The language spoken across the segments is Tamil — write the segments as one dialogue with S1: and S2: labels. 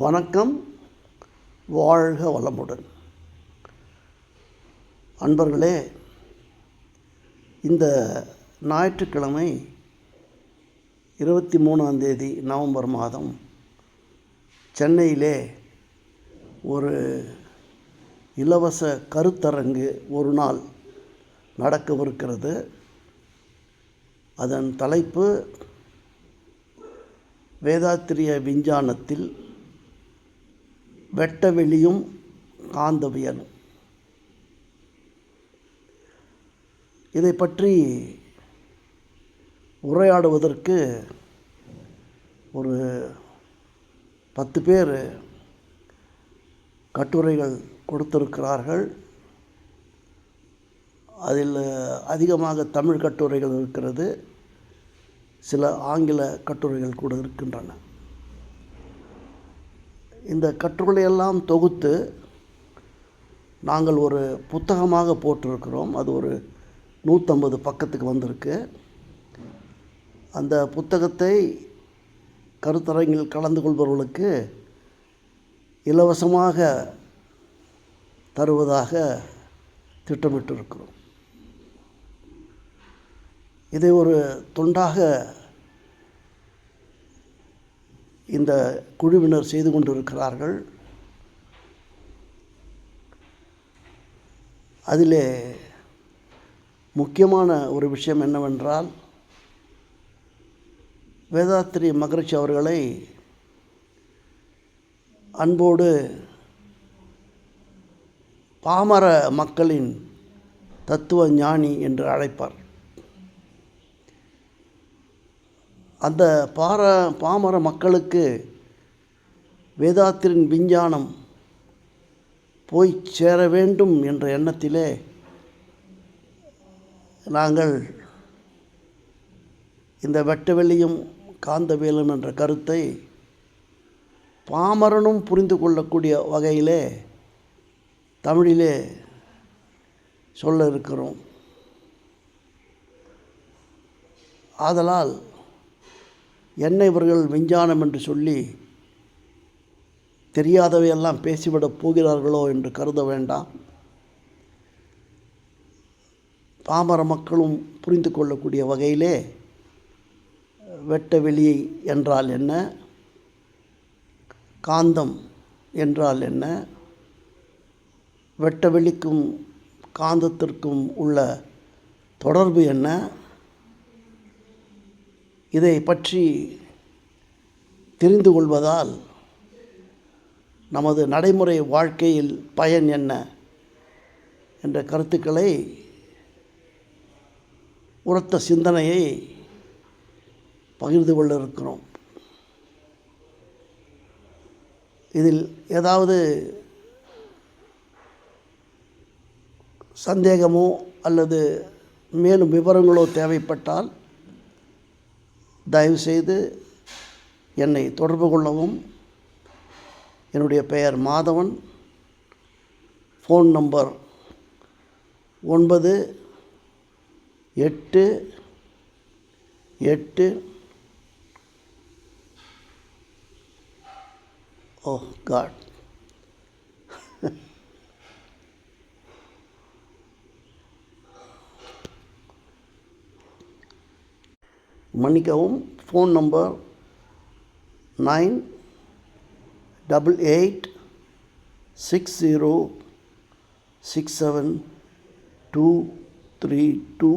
S1: வணக்கம் வாழ்க வளமுடன். அன்பர்களே இந்த ஞாயிற்றுக்கிழமை இருபத்தி மூணாம் தேதி நவம்பர் மாதம் சென்னையிலே ஒரு இலவச கருத்தரங்கு ஒரு நாள் நடக்கவிருக்கிறது. அதன் தலைப்பு வேதாத்திரிய விஞ்ஞானத்தில் வெட்டவெளியும் காந்தவியலும். இதை பற்றி உரையாடுவதற்கு ஒரு பத்து பேர் கட்டுரைகள் கொடுத்திருக்கிறார்கள். அதில் அதிகமாக தமிழ் கட்டுரைகள் இருக்கிறது. சில ஆங்கில கட்டுரைகள் கூட இருக்கின்றன. இந்த கட்டுரையெல்லாம் தொகுத்து நாங்கள் ஒரு புத்தகமாக போட்டிருக்கிறோம். அது ஒரு நூற்றம்பது பக்கத்துக்கு வந்திருக்கு. அந்த புத்தகத்தை கருத்தரங்கில் கலந்து கொள்பவர்களுக்கு இலவசமாக தருவதாக திட்டமிட்டிருக்கிறோம். இதை ஒரு தொண்டாக இந்த குழுவினர் செய்து கொண்டிருக்கிறார்கள். அதிலே முக்கியமான ஒரு விஷயம் என்னவென்றால் வேதாத்திரி மகரிஷி அவர்களை அன்போடு பாமர மக்களின் தத்துவ ஞானி என்று அழைப்பார். அந்த பார பாமர மக்களுக்கு வேதாத்திரின் விஞ்ஞானம் போய் சேர வேண்டும் என்ற எண்ணத்திலே நாங்கள் இந்த வெட்டவெளியும் காந்தவேலும் என்ற கருத்தை பாமரனும் புரிந்து கொள்ளக்கூடிய வகையிலே தமிழிலே சொல்ல இருக்கிறோம். ஆதலால் என்ன இவர்கள் விஞ்ஞானம் என்று சொல்லி தெரியாதவையெல்லாம் பேசிவிடப் போகிறார்களோ என்று கருத வேண்டாம். பாமர மக்களும் புரிந்து கொள்ளக்கூடிய வகையிலே வெட்ட வெளி என்றால் என்ன? காந்தம் என்றால் என்ன? வெட்ட வெளிக்கும் காந்தத்திற்கும் உள்ள தொடர்பு என்ன? இதை பற்றி தெரிந்து கொள்வதால் நமது நடைமுறை வாழ்க்கையில் பயன் என்ன என்ற கருத்துக்களை உரத்த சிந்தனையை பகிர்ந்து கொள்ள இருக்கிறோம் இதில் ஏதாவது சந்தேகமோ அல்லது மேலும் விவரங்களோ தேவைப்பட்டால் தயவுசெய்து என்னை தொடர்பு கொள்ளவும். என்னுடைய பெயர் மாதவன். ஃபோன் நம்பர் ஒன்பது எட்டு எட்டு. Oh God. மன்னிக்கவும் phone number nine double eight six zero six seven two three two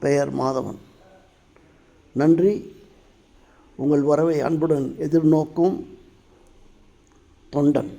S1: பெயர் மாதவன். நன்றி. உங்கள் வரவை அன்புடன் எதிர்நோக்கும் தொண்டன்.